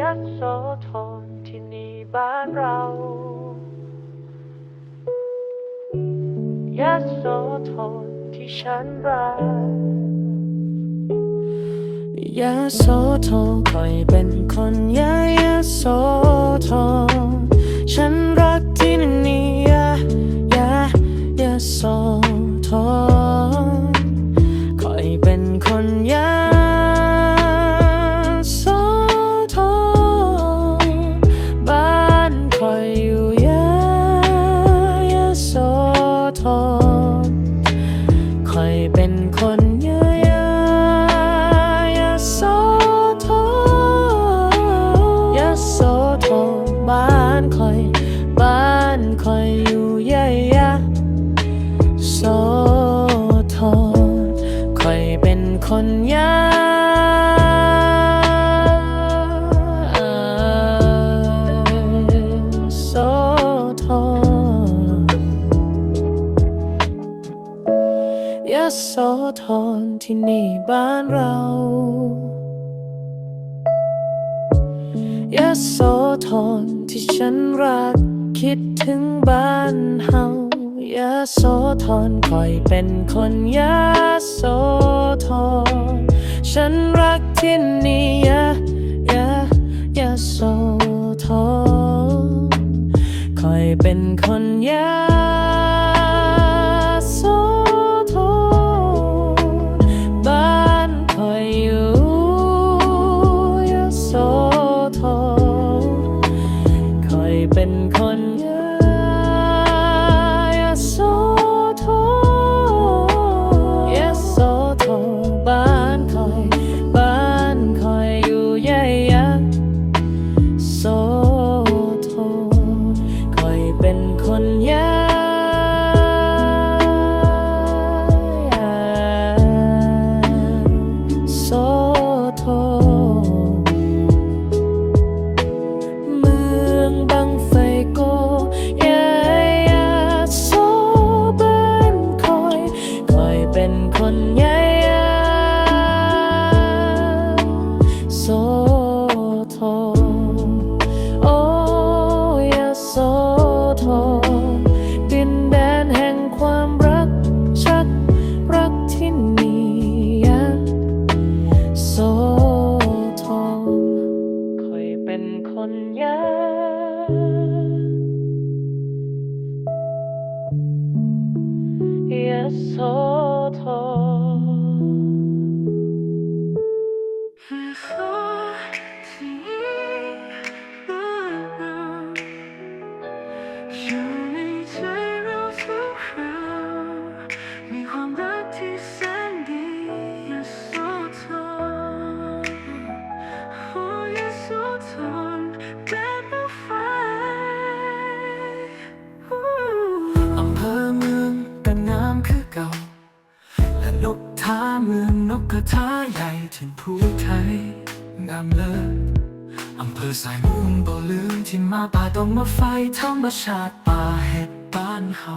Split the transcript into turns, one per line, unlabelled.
ยโสธรที่นี่บ้านเรายโสธรที่ฉันรักยะโสธรคอยเป็นคนยะยะโสธรฉันรักที่นี่ยะยะยะโสธรคอยเป็นคนยะานคอย บ้านคอยอยู่ยะยะโสธรคอยเป็นคนยะโสธรยโสธรที่นี่บ้านเรา ยโสธรที่ฉันรัก คิดถึงบ้านเฮายโสธรคอยเป็นคนยโสธรฉันรักที่นี่ยะยะยโสธรคอยเป็นคนยา เป็นคน ธรโอ้ยโสธรดินแดนแห่งความรักชัดรักที่นี่ยะโสธคอยเป็นคนยะยะโสธ ก่าและนกท่าเมืองนกกระทาใหญ่ถิ่นภูไทยงามเลิศ อำเภอสายมุงบ่ลืมที่มาป่าต้องมาไฟธรรมชาติป่าเห็ดบ้านเฮา